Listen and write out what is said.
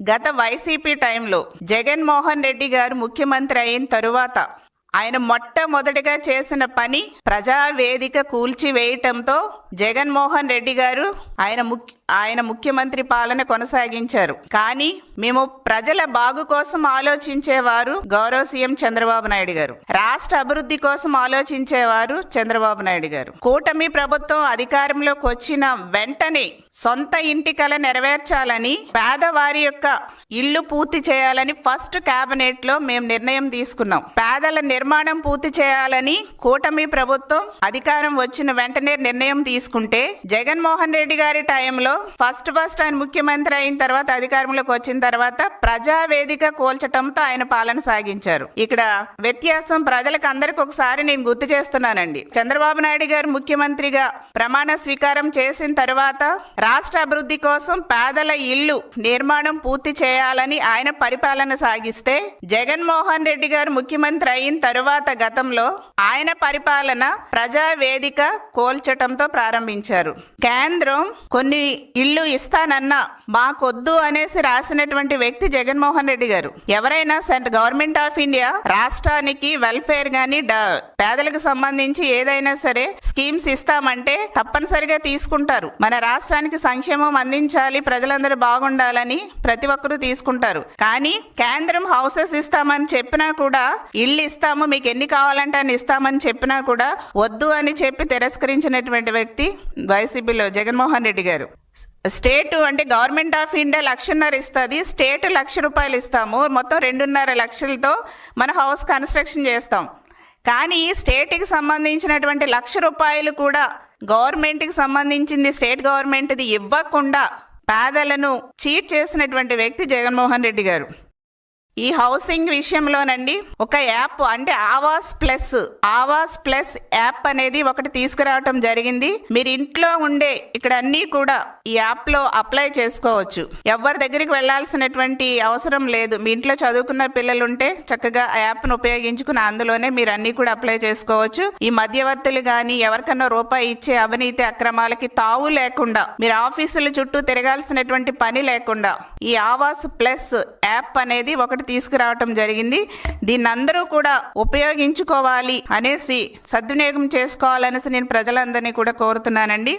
గత వైసీపీ టైంలో జగన్మోహన్ రెడ్డి గారు ముఖ్యమంత్రి అయిన తరువాత ఆయన మొట్టమొదటిగా చేసిన పని ప్రజావేదిక కూల్చివేయటంతో జగన్మోహన్ రెడ్డి గారు ఆయన ముఖ్య ఆయన ముఖ్యమంత్రి పాలన కొనసాగించారు. కానీ మేము ప్రజల బాగు కోసం ఆలోచించేవారు గౌరవ సీఎం చంద్రబాబు నాయుడు గారు. రాష్ట్ర అభివృద్ధి కోసం ఆలోచించేవారు చంద్రబాబు నాయుడు గారు. కూటమి ప్రభుత్వం అధికారంలోకి వచ్చిన వెంటనే సొంత ఇంటి కల నెరవేర్చాలని పేదవారి యొక్క ఇల్లు పూర్తి చేయాలని ఫస్ట్ కేబినెట్లో మేము నిర్ణయం తీసుకున్నాం. పేదల నిర్మాణం పూర్తి చేయాలని కూటమి ప్రభుత్వం అధికారం వచ్చిన వెంటనే నిర్ణయం తీసుకుంటే జగన్మోహన్ రెడ్డి గారి టైంలో ఫస్ట్ ఫస్ట్ ఆయన ముఖ్యమంత్రి అయిన తర్వాత అధికారంలోకి వచ్చిన తర్వాత ప్రజావేదిక కోల్చటంతో ఆయన పాలన సాగించారు. ఇక్కడ వ్యత్యాసం ప్రజలకు అందరికి ఒకసారి నేను గుర్తు చేస్తున్నానండి. చంద్రబాబు నాయుడు గారు ముఖ్యమంత్రిగా ప్రమాణ స్వీకారం చేసిన తర్వాత రాష్ట్ర అభివృద్ధి కోసం పేదల ఇల్లు నిర్మాణం పూర్తి చేయాలని ఆయన పరిపాలన సాగిస్తే జగన్మోహన్ రెడ్డి గారు ముఖ్యమంత్రి అయిన తరువాత గతంలో ఆయన పరిపాలన ప్రజావేదిక కోల్చటంతో ప్రారంభించారు. కేంద్రం కొన్ని ఇల్లు ఇస్తానన్నా మాకొద్దు అనేసి రాసినటువంటి వ్యక్తి జగన్మోహన్ రెడ్డి గారు. ఎవరైనా సెంట్రల్ గవర్నమెంట్ ఆఫ్ ఇండియా రాష్ట్రానికి వెల్ఫేర్ గాని పేదలకు సంబంధించి ఏదైనా సరే స్కీమ్స్ ఇస్తామంటే తప్పనిసరిగా తీసుకుంటారు. మన రాష్ట్రానికి సంక్షేమం అందించాలి ప్రజలందరూ బాగుండాలని ప్రతి ఒక్కరూ తీసుకుంటారు. కానీ కేంద్రం హౌసెస్ ఇస్తామని చెప్పినా కూడా ఇల్లు ఇస్తాము మీకు ఎన్ని కావాలంటే అని ఇస్తామని చెప్పినా కూడా వద్దు అని చెప్పి తిరస్కరించినటువంటి వ్యక్తి వైసీపీలో జగన్మోహన్ రెడ్డి గారు. స్టేట్ అంటే గవర్నమెంట్ ఆఫ్ ఇండియా లక్షన్నర ఇస్తుంది స్టేట్ లక్ష రూపాయలు ఇస్తాము మొత్తం రెండున్నర లక్షలతో మన హౌస్ కన్స్ట్రక్షన్ చేస్తాం. కానీ స్టేట్కి సంబంధించినటువంటి లక్ష రూపాయలు కూడా గవర్నమెంట్కి సంబంధించింది స్టేట్ గవర్నమెంట్ది ఇవ్వకుండా పేదలను చీట్ చేసినటువంటి వ్యక్తి జగన్మోహన్ రెడ్డి గారు. ఈ హౌసింగ్ విషయంలోనండి ఒక యాప్ అంటే Awas plus Awas plus app అనేది ఒకటి తీసుకురావటం జరిగింది. మీరు ఇంట్లో ఉండే ఇక్కడ అన్నీ కూడా ఈ యాప్లో అప్లై చేసుకోవచ్చు. ఎవరి దగ్గరికి వెళ్ళాల్సినటువంటి అవసరం లేదు. మీ ఇంట్లో చదువుకున్న పిల్లలు ఉంటే చక్కగా ఆ యాప్ను ఉపయోగించుకుని అందులోనే మీరు అన్ని కూడా అప్లై చేసుకోవచ్చు. ఈ మధ్యవర్తులు గాని ఎవరికన్నా రూపాయి ఇచ్చే అవినీతి అక్రమాలకి తావు లేకుండా మీరు ఆఫీసుల చుట్టూ తిరగాల్సినటువంటి పని లేకుండా ఈ ఆవాస్ ప్లస్ యాప్ అనేది ఒకటి తీసుకురావటం జరిగింది. దీన్ని అందరూ కూడా ఉపయోగించుకోవాలి అనేసి సద్వినియోగం చేసుకోవాలనేసి నేను ప్రజలందరినీ కూడా కోరుతున్నానండి.